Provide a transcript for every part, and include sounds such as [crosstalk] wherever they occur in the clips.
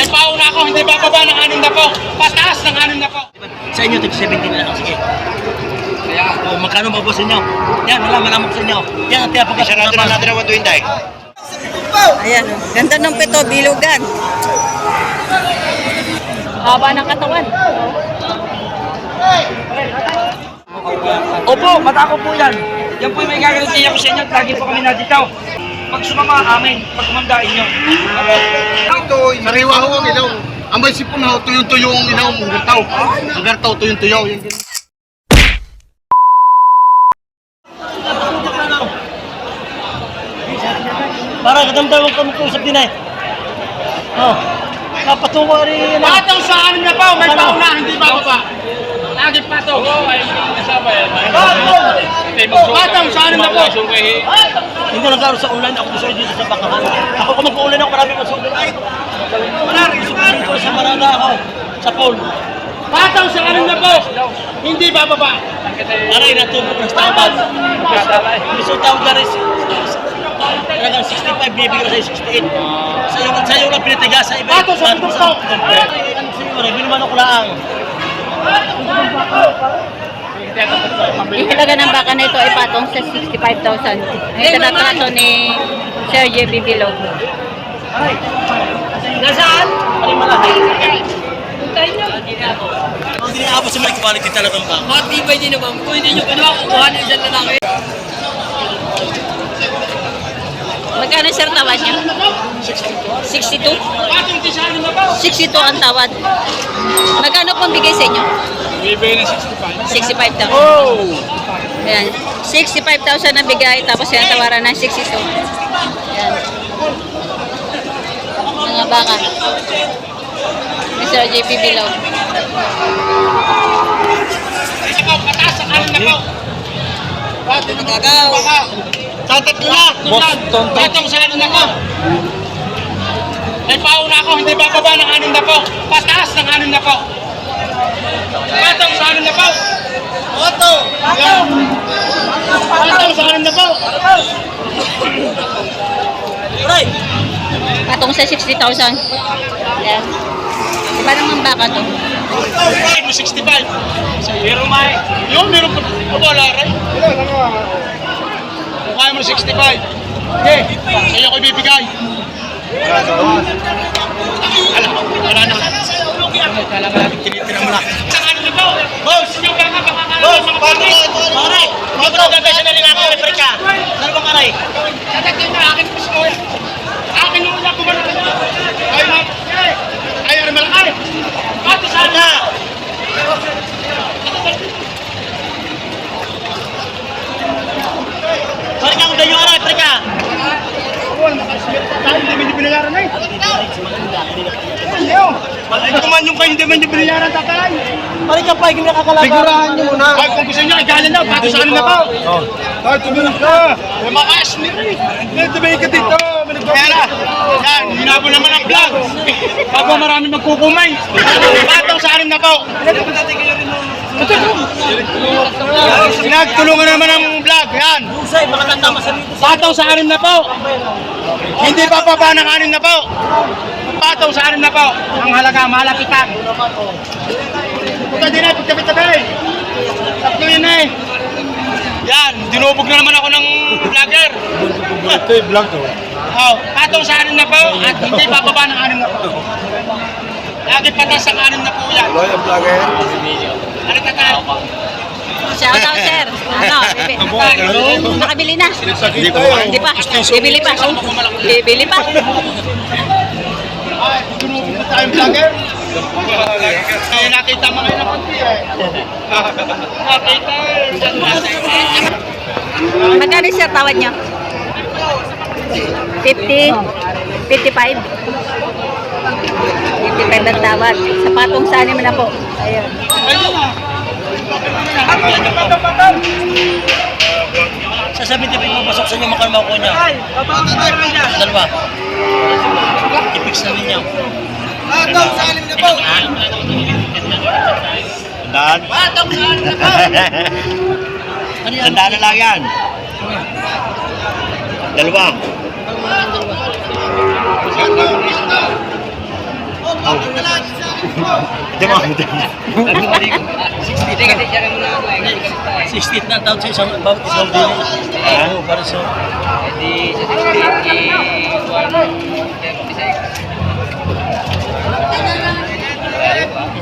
May pauna ako, hindi bababa ng anim na po. Pataas ng anim na po. Sa inyo, tig 17 na lang. Sige. Kaya, oh, magkano ba sa inyo? Yan, wala, malamok sa inyo. Yan, ang tiya pagka. Sarado na natin ang 120. Ayan, oh. ganda ng pito, bilugan. Haba ng katawan. Opo, matako po yan. Yan po yung may gagarantiya ko sa inyo. Lagi po kami nandito. Pag sumama amin, pag kumandain nyo. Ito, sariwa ho ang ilaw. Amay sipon ho, tuyong-tuyo ang ilaw, ang gartaw. Ang gartaw, tuyong-tuyo. Yung ganun. Para kadamdaman kami ko usap din eh. Oh. Kapatungo rin yan. ah. Patong sa anim na po, may pauna, hindi bababa. Lagi patong. Patong sa anim na po. Hindi lang karo sa ulan, ako gusto dito sa bakahan. Ako kung mag-uulan ako, marami masulit. Wala rin, gusto ko sa marada ako. Sa pool. Patong sa anim na po, hindi bababa. Aray, natubo ko sa tawad. Gusto tawad na rin. Talagang 65, bibigyan ko sa'yo 68. Sa'yo, sa'yo lang pinatigas sa iba. Pato sa putok ko. Ano sa'yo, rin, binuman ako lang. Yung halaga ng baka na ito ay patong sa 65,000. Ito na trato ni Sir J.B. Bilog. Nasaan? Hindi na ako sa may quality talagang baka. Matibay din naman. Kung hindi nyo kinuha, kukuha na isang lalaki. Magkano sir tawad niya? 62. Patong di sa anim na po. 62 ang tawad. Magkano pong bigay sa inyo? Bibigay ng 65. 65,000. Oh! Ayan. 65,000 na bigay tapos yan tawaran ng 62. Ayan. Mga baka. Mr. JP Bilog. Isa po, pataas sa anim na po. Patong na baba. Sa tatlo na. Patong sa anim na po. May pauna ako, hindi bababa ng anim na po. Pataas ng anim na po. Patong sa anim na po. Oto! Patong! Patong sa anim na po. Aray! Patong sa 60,000. Ayan. Iba naman baka to. Ay, mo 65. Meron may. Yun, meron pa. Wala rin. Kung kaya mo 65. Okay, sa'yo ko ibibigay. Alam mo, wala na. Kala ka natin tinitira mo lang. Saan ano na po? Boss! Yung baka makakala Boss, mga paano pagkakas. ka ito? Aray! Mga bro, gagawin siya na nila ako, refer ka. Ano bang aray? Tatagyan na akin po sa Akin yung una kumana. Ay, ma. Ay, ay, malaki. Pato sa Ano? Pare ka, kung ganyan aray, refer ka. Tayo, hindi mo binayaran na eh. Ayaw. Ay, kuman yung kayo hindi mo binayaran, tatay. Pare ka, pa, hindi nakakalaban. Sigurahan nyo muna. Ay, kung gusto nyo, igalan na. Pato sa akin na po. Ay, tumulong ka. May mga asmir eh. May tumingin ka dito. Kaya na. Yan, hinabo naman ang vlog. Bago marami magkukumay. Patong sa akin na po. Pinagtulungan naman ang vlog. Yan. Usay, baka tatama sa dito. Patong sa anim na po. Hindi pa baba ng anim na po. Patong sa anim na po. Ang halaga, malapitan. Punta din eh, pagtabi-tabi. Tatlo yun eh. Yan, dinubog na naman ako ng vlogger. Ito yung vlog ko. Oh, patong sa anim na po at hindi bababa ng anim na po. Lagi patas sa anim na po yan. Hello, yung vlogger. Ano? Shout out sir. Ano, bibi- nakabili na. Hindi ko Hindi pa. Bibili pa. Bibili pa. Ay, dinubog na tayong vlogger. Ay, nakita mo ngayon ang kunti eh. Nakita. Magkano sir tawad niyo? 50? 55? 55 ang tawad. Sa patong sa anim na po. Ayun. Ayun ah. Sa 75 papasok sa inyo, makano makuha niya. Dalawa. I-fix na ninyo. Tandaan. Tandaan na lang yan. Dalawa. Ito mo, ito mo. 60 kasi siya rin muna. 68 na ang tawag sa isang bawat isang dili. Oo, para sa... Hindi sa 60,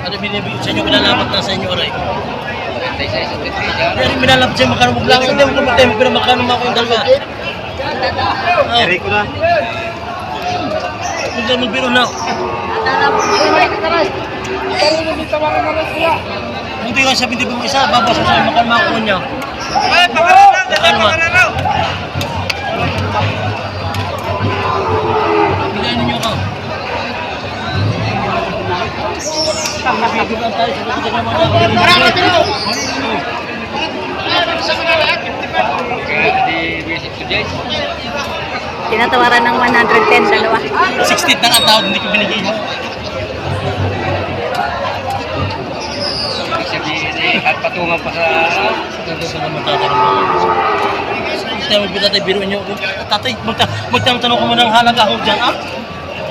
Ano binibigay sa inyo, kinalamat na sa inyo, Aray? Pero yung binalap siya, makano mo lang. Hindi mo kumatay mo, pero makano mo ako yung dalawa. Oh, Eri ko na. Hindi lang magbiro na. Buti nga sabi, mo isa, babas mo sa makano mo ako niya. Makano mo? Bigyan ninyo ako. Bibigyan tayo sa kapatid ng mga Marami ka tino! Tinatawaran ng 110, dalawa. 60 na ang tawad, hindi ko binigay. Patungan pa sa... Ganda sa naman tatanong mo. Tatay, magpita tayo, biruin niyo. Tatay, magta magtanong ko muna ng halaga ako dyan, ah?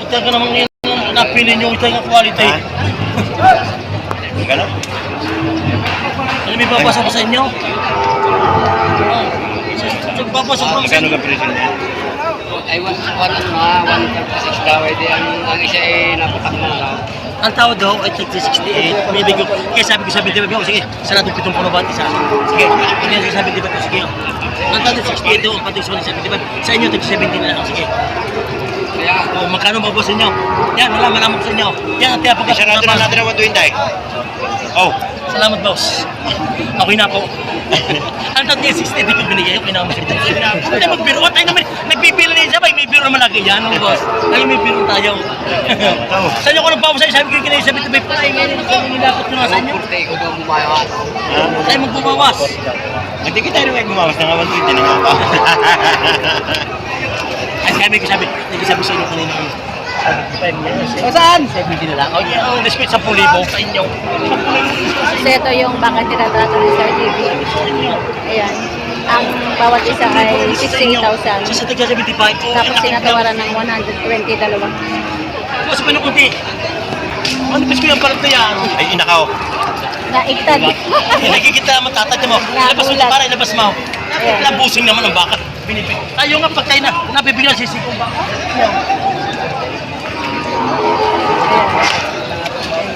Ito ka namang ngayon napili niyo ito yung quality. Ha? Gano'n? Ano may papasok ko sa inyo? Oh. Papasok Ah, ko sa magkano inyo. ka presyo niya? Ay, one, one, ano nga, 136 daw. Eh, di, ang, ang isa eh, napatak na lang. Ang tawad daw ay 68. May bigyo. Kaya sabi ko 75 ako. Sige, saradong pitong puno ba? Isa. Sige, na sabi 75 ko. Sige. Ang tawad 68 daw. Ang pati sa 75. Sa inyo, tag 70 na lang. Sige. Kaya, O, magkano ba sa inyo? Yan, wala, malaman ko sa inyo. Yan, ang tiya pagka. Isarado na natin ang 120. Oh. Salamat, boss. Okay na po. Ang yung 60 di ko binigay. Okay na ako masipin. Hindi magbiro. Tayo naman, nagbibiro na sabay. May biro naman lagi yan, no, boss. Tayo may biro tayo. [laughs] Oh. Sa inyo ko nang pausay, sabi ko yung kinay sabi ko, may patay ngayon. Ang nilakot ko na sa inyo. kurte ko daw bumayawan. Ha? Tayo magbumawas. Hindi kita rin may gumawas na nga 120 na nga pa. Ay, sabi ko, sabi, nagsasabi sa inyo kanina. O saan? 70 na lang. O, yeah, oh, respect 10,000 sa inyo. So ito yung baka tinatrato ni Sir JB. Ayan. Ang bawat isa ay 68,000. Sa sa 75. Tapos sinatawaran ng 120, dalawa. Mas pa kunti. Ano pa ko yung parang yan? Ay, inakaw. Naigtad. Eh, [laughs] Nakikita mo, tatay mo. Ilabas mo na para, ilabas mo. Ayan. Labusing naman ang baka. Tayo nga pagkain na, nabibigyan si Siko ba?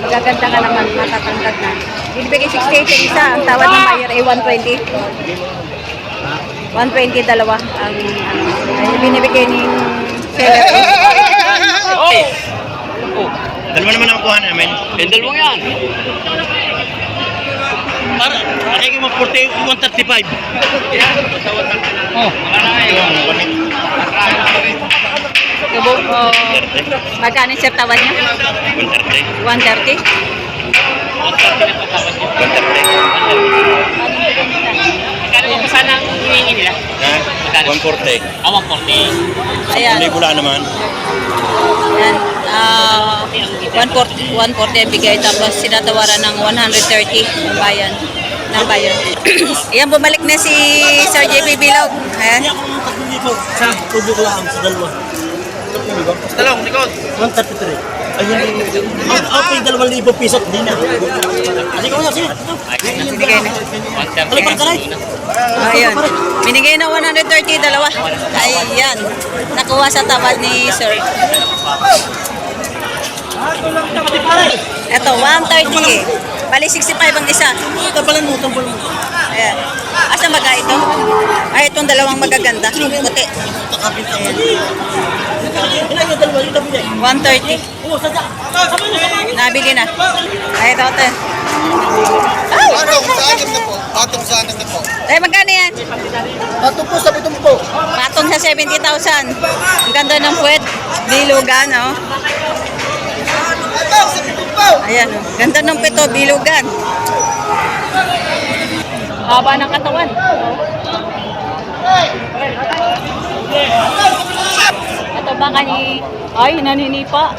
Magaganda ka naman, matatangkad na. Binibigay 68 yung isa, ang tawad ng buyer ay 120. 120 dalawa ang ano, ay binibigay ni seller. Okay. Dalawa naman ang kuha namin. Yung dalawang yan. Para, ay ko mag-40, 135. Oh. Tubo, oh, magkano sir tawad niya? 130. 130? 130. Kaya mo sana hinihingi nila? Ha? 140. Ah, 140. Ayan. Gula naman. Yan. Ah, 140, 140 ang bigay tapos sinatawaran ng 130 ng bayan. Ng bayan. [clears throat] Ayan, bumalik na si Sir JP Bilog. Ayan. Sa tubo ko lang, sa dalawa. Talong, likod. 133. Ayun, ang okay, dalawang libo piso, hindi na. Sige ko na, sige. Binigay na. Ano pa kalay? Ayan. Binigay na 130, dalawa. Ayan. Nakuha sa tabal ni Sir. Ito, 130. Bali, 65 ang isa. Tabalan mo, tabalan mo. Ayan. Asa maga ito? Ay, itong dalawang magaganda. Puti. Takapit ka. Ilan yung dalawa, yung tabi 130. Oo, sadya. Sabay na, sabay. Nabili na. Ay, ito, ito. Ay! Patong sa anim na po. Patong sa anim na po. Ay, magkano yan? Patong po sa pitong po. Patong sa 70,000. Ang ganda ng puwet. Bilugan, oh. Ito, sa pitong po. Ayan, oh. Ganda ng pito, bilugan. Haba ng katawan. Ito baka ni... Ay, naninipa.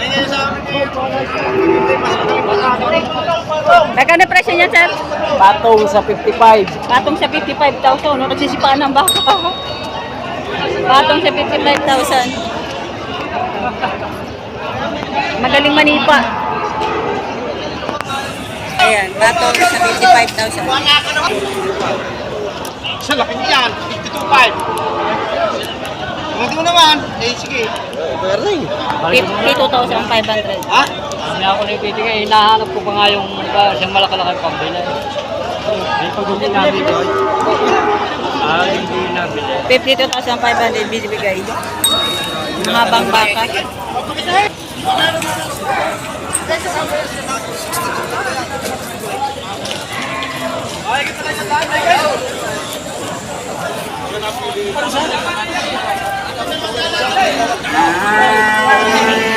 Magkano presyo niya, sir? Patong sa 55. Patong sa 55,000. No? Nagsisipaan ng baka. Patong sa 55,000. Magaling manipa. Ayan, patong sa 55,000. Sa laki niyan, 52.5. Hindi mo naman, eh sige. 52,500. Ha? Kami ako nagtitingin, hinahanap ko pa nga yung uh, siyang malakalaki pambila. Ay, pag hindi nabili. Ah, hindi nabili. 52,500 binibigay. Mahabang baka.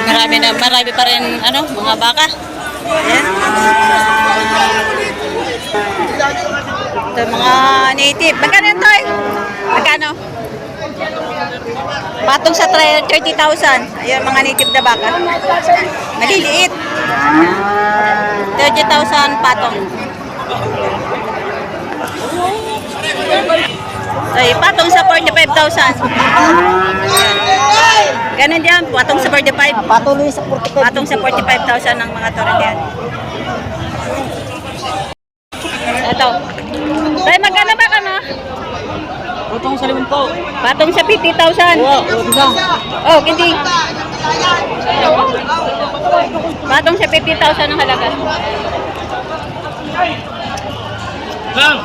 Marami na, marami pa rin, ano, mga baka. Ayan. Ito, mga native. Magkano yun, Toy? Magkano? Patong sa tre- 30,000. Ayan, mga native na baka. Maliliit. 30,000 patong. Ay, patong sa 45,000. Ganun din, patong sa 45. Patuloy sa 45. Patong sa 45,000 ng mga torrehan. Ito. Tayo magkano ba ka no? Putong sa limang po. Patong sa 50,000. Oo. Oh, hindi. Patong sa 50,000 ang halaga. Bang!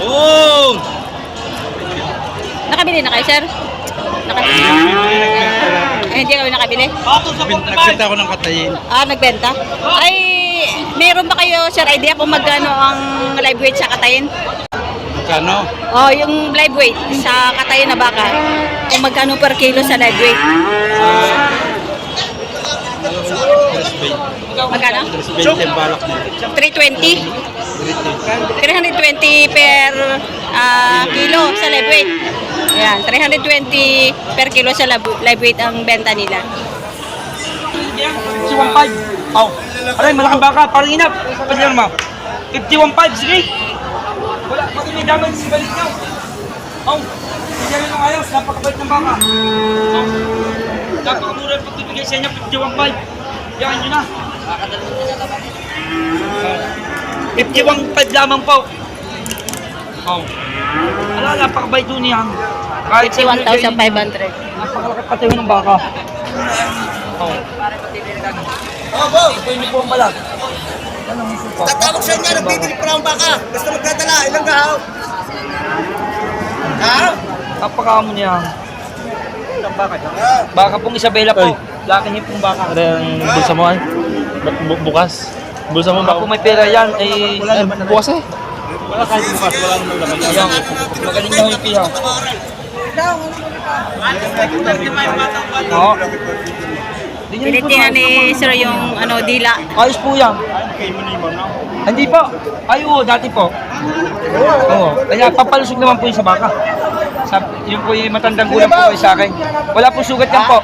Oh! Nakabili na kayo, sir? Nakabili. Ay, hindi kami nakabili. Nagbenta ako ng katayin. Ah, nagbenta? Ay, meron ba kayo, sir, idea kung magkano ang live weight sa katayin? Kano? Oh, yung live weight sa katayin na baka, kung magkano per kilo sa live weight? Magkano? 20 balak na. 320? 320 per ah, kilo sa live weight. Ayan, 320 per kilo sa live weight ang benta nila. Si 1.5. Oh. Aray, malaking baka. Parang inap. Pwede lang ma. 51.5. Sige. Wala. Pag may damage, balik nyo. Oh. Hindi rin ng ayos. Napakabait ng baka. Oh. Napakamura yung pagbibigay sa inyo. 51.5. Yan nyo na. Oh. 51.5 lamang po. Oh. Wala, napakabait doon yan. Kahit sa 51,500. Napakalaki pati ng baka. Oh. Ito yung po malag. Tatawag sa inyo, nagbibili pa ng baka. Basta magdadala, ilang gahaw. Ha? Napakamo niya. Baka pong Isabela po. Laki niyo pong baka. Ano yung bulsa mo ay? Bu- bukas? Bulsa mo Baka po may pera yan, ay bukas eh. Wala kahit bukas, wala naman laman. Magaling na yung pihaw. Niya Tinitingnan ni sir yung ano, dila. Ayos po yan. Hindi po. Ay, oo, dati po. Oo. Kaya papalusog naman po yung sa baka. Sa, yun po yung matandang gulang po kayo sa akin. Wala po sugat yan po.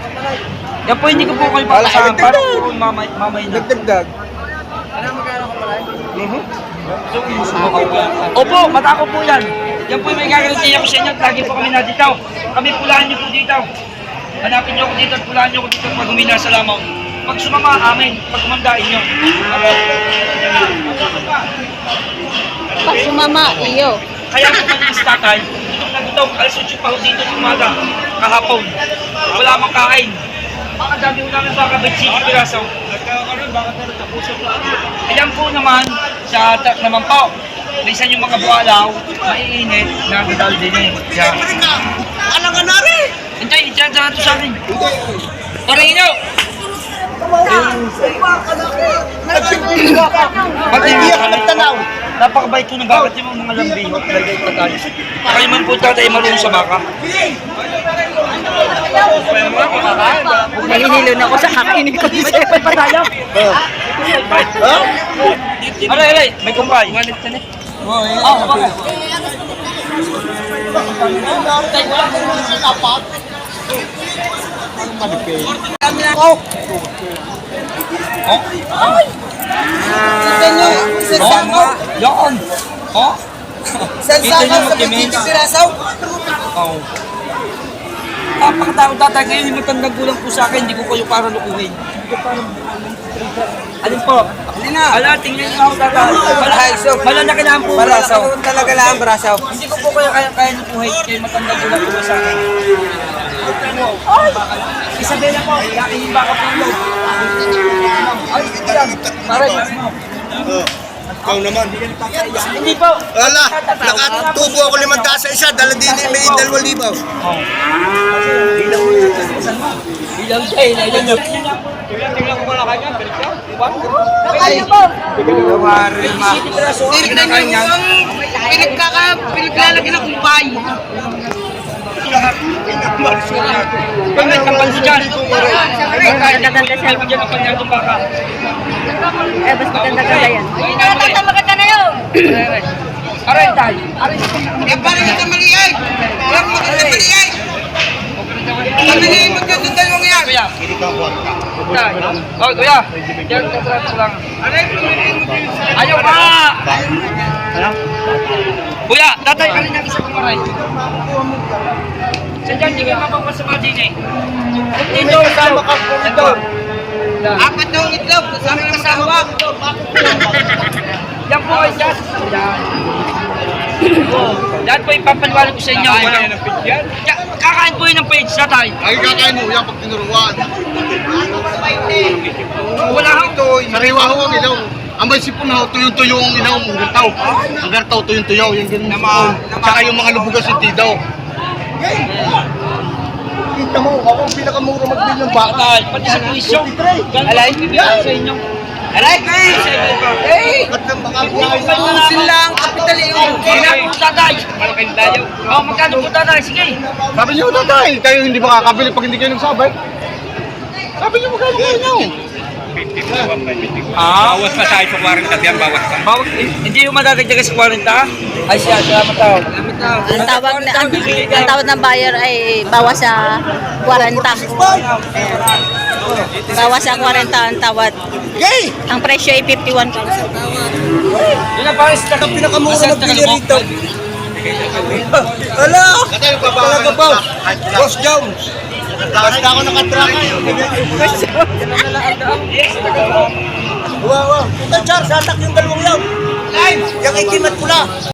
Yan po hindi ko po kayo papasahan para po mamay, mamay na. Dagdag. Opo, matako po yan. Yan po may gagarantiya ko sa inyo. Lagi po kami na dito. Kami pulaan niyo po dito. Hanapin niyo ako dito at pulaan niyo ako dito pag humina sa lamang. Pag sumama, amin. Pag kumandain niyo. Pag sumama, iyo. Kaya po kami sa tatay, gutom na gutom, alas 8 pa ho dito sa umaga, kahapon. Wala mang Ang dami ko namin baka may sige piraso. Ayan po naman, sa truck naman po. Minsan yung mga buwalaw, maiinit, nagdadal din eh. Yan. Alangan na rin! Hintay, dyan dyan ito sa akin. Parang inyo! Pag hindi ako nagtanaw. Napakabait ko ng bakit yung mga lambi, lagay ko man po tatay marunong sa baka. Nahihilo na ako sa akin. May pa tayo. Alay, alay, may kumpay. Walit ka na. Oh, baka. Oh! Oh, Kita nyo, isang oh, sako. mga, yan. Oh, sako nyo, sa Jimin. 50 pirasaw. oh. Napakatakot tatay ngayon, yung matandang gulang po sa akin, hindi ko kayo para lukuhin. Alin po? Ala, tingnan niyo ako tata. Wala, wala na kailangan po braso. talaga lang, brasaw. Hindi ko po kaya kaya kaya hate kayo matanda ko lang po sa akin. Isabela po, laki yung baka po yung Ay, yan. Para Ikaw naman. Hindi po. Wala, nakatubo ako limang taas sa isa, dala din may dalawang libaw. Ilaw siya, ilaw niyo. Tingnan ko pala kanya. Diba? Ano po? Tingnan niyo ang pinagkaka, pinaglalagyan ng kumpay. Pag may kampal siya dyan. Maganda siya. Dyan ang kanya ng baka. Eh, mas maganda ka ba yan? Tata, maganda na yun. [coughs] Aray tayo. Aray. Yan pa rin ito maliay. Yan mo maliay. Kami magkatundal mo yan. Kuya. Tayo. Oh, kuya. Diyan ka sa lang. Ayaw pa! Kuya, tatay ka rin ng isa kong aray. Sa dyan, di kayo mapapasama din eh. Dito, sa Dito. Apat na ang itlog, kasama ng masawa. Yan po ay dyan. Yan. Yan po ipapaliwanag ko sa inyo. Walang yan. Kakain po yun ng page na tayo. Ay, kakain mo, yan pag tinuruan. Wala hang Sariwa ho ang ilaw. Ang may sipon ho, tuyong-tuyo ang ilaw, ang gartaw. Ang gartaw, tuyong-tuyaw, yung ganun sipon. Tsaka yung mga lubugas yung tidaw. Kita mo, ako ang pinakamura magbili ng baka. Patay, pati sa puwisyo. Alay, bibigyan sa inyo. Alay, hey! Ba't ang baka buhay? Sila ang kapital yun. Kailan po tatay? Malaking dayaw. Oh, magkano po tatay? Sige. Sabi niyo, tatay, kayo hindi makakabili pag hindi kayo nagsabay. Sabi niyo, magkano kayo niyo? Ah, bawas pa sa 40 yan, bawas pa. Bawas, eh, hindi yung madadagdagan sa 40? Ay siya, salamat tao. Salamat tao. Ang tawag na ang, ang tawag ng buyer ay bawas sa 40. Bawas sa 40 ang tawad. Gay! Ang presyo ay 51,000. Yun ang pares na Pinakamura magbili rito. Ala! Talaga ba? Boss Jones! Basta ako nakatrack. Wow, wow. Ito, Charles, hatak yung dalawang. Live! Yung ikimat ko na.